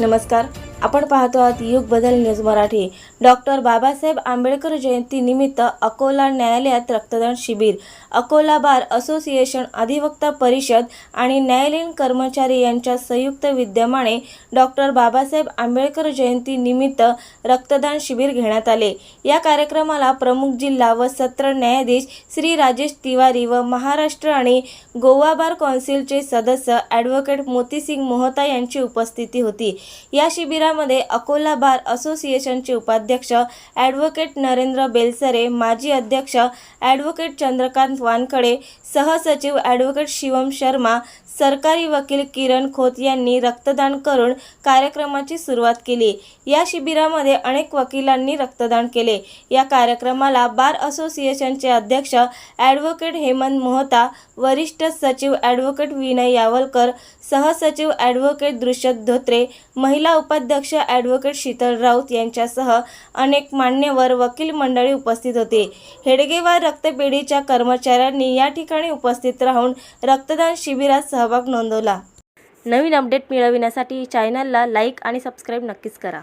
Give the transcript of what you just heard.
नमस्कार. आपण पाहतो आहात युग बदल न्यूज मराठी. डॉक्टर बाबासाहेब आंबेडकर जयंती निमित्त अकोला न्यायालयात रक्तदान शिबिर. अकोला बार असोसिएशन अधिवक्ता परिषद आणि न्यायालयीन कर्मचारी यांच्या संयुक्त विद्यमाने डॉक्टर बाबासाहेब आंबेडकर जयंती निमित्त रक्तदान शिबिर घेण्यात आले. या कार्यक्रमाला प्रमुख जिल्हा व सत्र न्यायाधीश श्री राजेश तिवारी व महाराष्ट्र आणि गोवा बार कौन्सिलचे सदस्य ॲडव्होकेट मोतीसिंग मोहता यांची उपस्थिती होती. या शिबिरा यामध्ये अकोला बार असोसिएशनचे उपाध्यक्ष ॲडव्होकेट नरेंद्र बेलसरे माजी अध्यक्ष ॲडव्होकेट चंद्रकांत वानखडे सहसचिव ॲडव्होकेट शिवम शर्मा सरकारी वकील किरण खोत यांनी रक्तदान करून कार्यक्रमाची सुरुवात केली. या शिबिरामध्ये अनेक वकिलांनी रक्तदान केले. या कार्यक्रमाला बार असोसिएशनचे अध्यक्ष ॲडव्होकेट हेमंत मोहता वरिष्ठ सचिव ॲडव्होकेट विनय यावलकर सहसचिव ॲडव्होकेट दृश्यत धोत्रे महिला उपाध्यक्ष ॲडव्होकेट शीतल राऊत यांच्यासह अनेक मान्यवर वकील मंडळी उपस्थित होते. हेडगेवार रक्तपेढीच्या कर्मचाऱ्यांनी या ठिकाणी उपस्थित राहून रक्तदान शिबिरात सहभाग नोंदवला. नवीन अपडेट मिळविण्यासाठी चॅनलला लाईक आणि सबस्क्राईब नक्कीच करा.